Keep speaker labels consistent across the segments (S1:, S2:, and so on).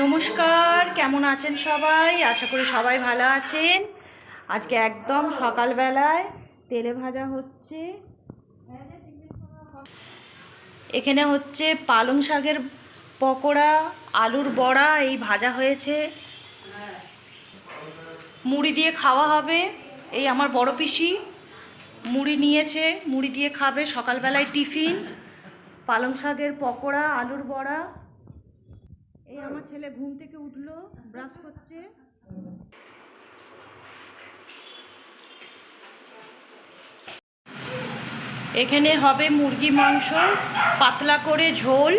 S1: নমস্কার, কেমন আছেন সবাই? আশা করি সবাই ভালো আছেন। আজকে একদম সকালবেলায় তেলে ভাজা হচ্ছে। এখানে হচ্ছে পালং শাকের পকোড়া, আলুর বড়া, এই ভাজা হয়েছে। মুড়ি দিয়ে খাওয়া হবে। এই আমার বড় পিসি মুড়ি নিয়েছে, মুড়ি দিয়ে খাবে সকালবেলায় টিফিন। পালং শাকের পকোড়া, আলুর বড়া। এই আমার ছেলে ঘুম থেকে উঠল ব্রাশ করছে। এখানে হবে মুরগি মাংস, পাতলা করে ঝোল,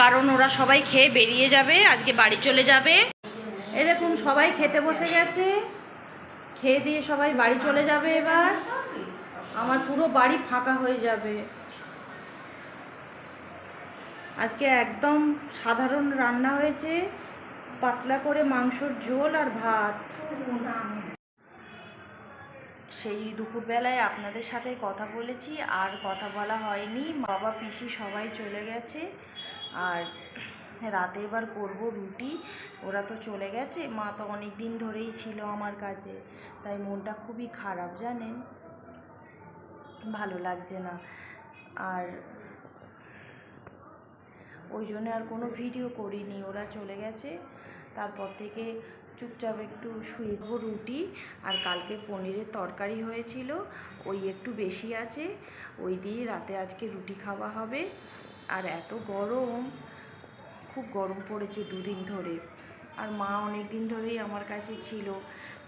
S1: কারণ ওরা সবাই খেয়ে বেরিয়ে যাবে, আজকে বাড়ি চলে যাবে। এ দেখুন, সবাই খেতে বসে গেছে। খেয়ে দিয়ে সবাই বাড়ি চলে যাবে এবার। আমার পুরো বাড়ি ফাঁকা হয়ে যাবে। আজকে একদম সাধারণ রান্না হয়েছে। পাতলা করে মাংসর ঝোল আর ভাত। সেই দুপুরবেলায় আপনাদের সাথে কথা বলেছি, আর কথা বলা হয়নি। বাবা, পিসি সবাই চলে গেছে। আর রাতে এবার করব রুটি। ওরা তো চলে গেছে। মা তো অনেক দিন ধরেই ছিল আমার কাছে। তাই মনটা খুবই খারাপ, জানেন? ভালো লাগছে না। আর ওই জন্য আর কোনো ভিডিও করিনি। ওরা চলে গেছে, তারপর থেকে চুপচাপ একটু শুয়ে রুটি। আর কালকে পনিরের তরকারি হয়েছিল, ওই একটু বেশি আছে, ওই দিয়ে রাতে আজকে রুটি খাওয়া হবে। আর এত গরম, খুব গরম পড়েছে দুদিন ধরে। আর মা অনেক দিন ধরেই আমার কাছে ছিল,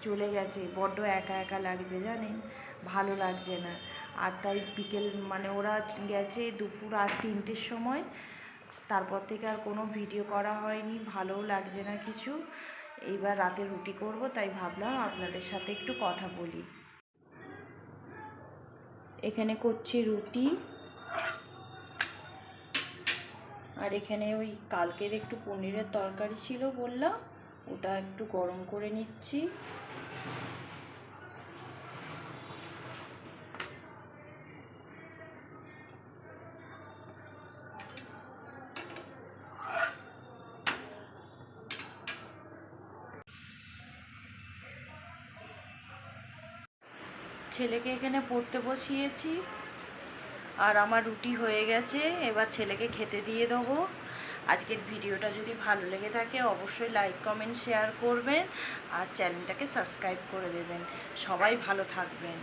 S1: চলে গেছে। বড্ড একা একা লাগছে জানেন? ভালো লাগছে না। আর তাই বিকেল মানে ওরা গেছে দুপুর আর তিনটের সময়। তারপর থেকে আর কোনো ভিডিও করা হয়নি, ভালোও লাগছে না কিছু। এইবার রাতে রুটি করব, তাই ভাবলাম আপনাদের সাথে একটু কথা বলি। এখানে করছি রুটি। আর এখানে ওই কালকের একটু পনিরের তরকারি ছিল বললাম, ওটা একটু গরম করে নিচ্ছি। ছেলেকে এখানে পড়তে বসিয়েছি। আর আমার রুটি হয়ে গেছে, এবার ছেলেকে খেতে দিয়ে দেবো। আজকের ভিডিওটা যদি ভালো লেগে থাকে, অবশ্যই লাইক কমেন্ট শেয়ার করবেন আর চ্যানেলটাকে সাবস্ক্রাইব করে দেবেন। সবাই ভালো থাকবেন।